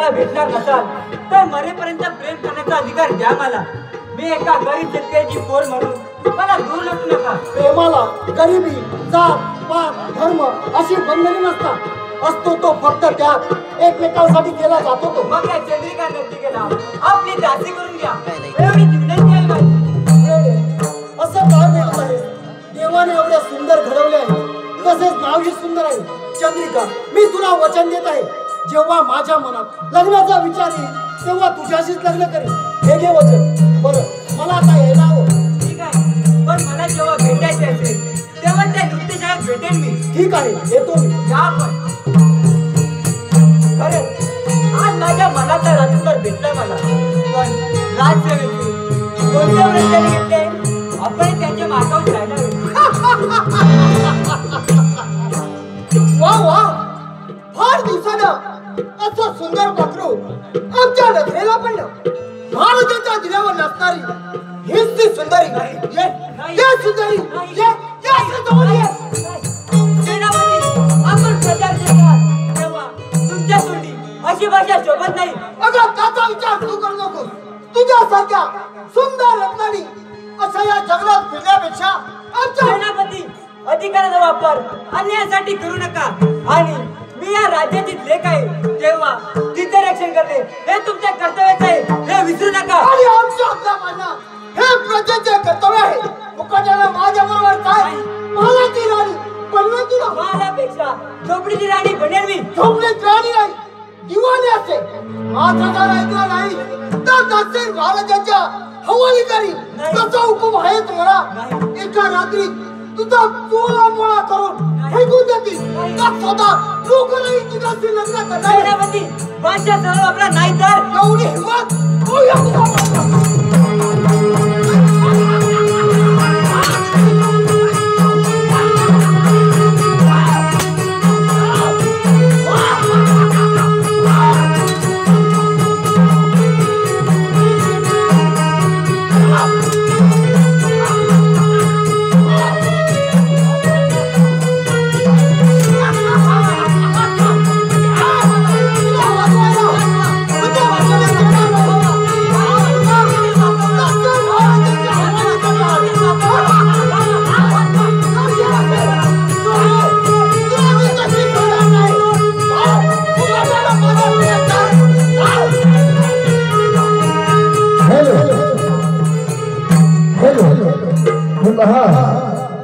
मला भेटणार नसाल तर मरेपर्यंत प्रेम करण्याचा अधिकार द्या मला. मी एका गरीब शेतकऱ्याची पोर म्हणून मला दूर लटू नका. प्रेमाला गरिबी जात पात धर्म अशी बंधने नसतात. असतो तो फक्त त्यात एकमेकांसाठी केला जातो तो. मग या चंद्रिका नर्तिकेला आपली दासी करून घ्या. एवढी माझी येडे, असं काय बोलत आहे. देवाने एवढे सुंदर घडवले आहे. तसेच नावही सुंदर आहे. चंद्रिका मी तुला वचन देत आहे. जेव्हा माझ्या मनात लग्नाचा विचार येईल तेव्हा तुझ्याशीच लग्न करेन. हे घे वचन. बरं मला आता यायला हवं. ठीक आहे. पण मला जेव्हा भेटायचे असेल तेव्हा त्या नृत्यशाळेत भेटेन मी. ठीक आहे येतो मी. या पण. खरं आज माझ्या मनातला राजकुमार भेटला मला. पण राजसेवेचे कोणत्या घेतले आपण त्याच्या मागावर जायला असं सुंदर पाखरू आमच्या नजरेला पडलं महाराजांच्या दिल्यावर नसणारी हीच ती सुंदरी ये सुंदरी ये ये असं जवळ ये. सेनापती, आपण प्रचार करतात तेव्हा तुमच्या तोंडी अशी भाषा शोभत नाही. अगं त्याचा विचार तू करू नको तुझ्यासारख्या सुंदर रत्नानी अशा या जंगलात फिरण्यापेक्षा आमच्या सेनापती अधिकाराचा वापर अन्यायासाठी करू नका. आणि मी या राज्याची लेख आहे. तेव्हा तिथे रक्षण करणे हे तुमच्या कर्तव्याचे आहे हे विसरू नका. आणि आमच्या हक्कापांना हे प्रजेचे कर्तव्य आहे. मुकाट्याला माझ्या बरोबर काय मला ती राणी बनवे तुला महालापेक्षा झोपडीची राणी बनेल मी. झोपडीत राणी नाही दिवाणी असते माझा जर ऐकला नाही. तर दक्षिण महाराजांच्या हवाली करी. तसा हुकूम आहे तुम्हाला. एका रात्री तुझा चोळा मोळा करून. फेकून देतील स्वतः लोक नाही लग्न करणार सेनापती सर्व आपला नाही तर एवढी हिंमत. હેલો હેલો હેલો હા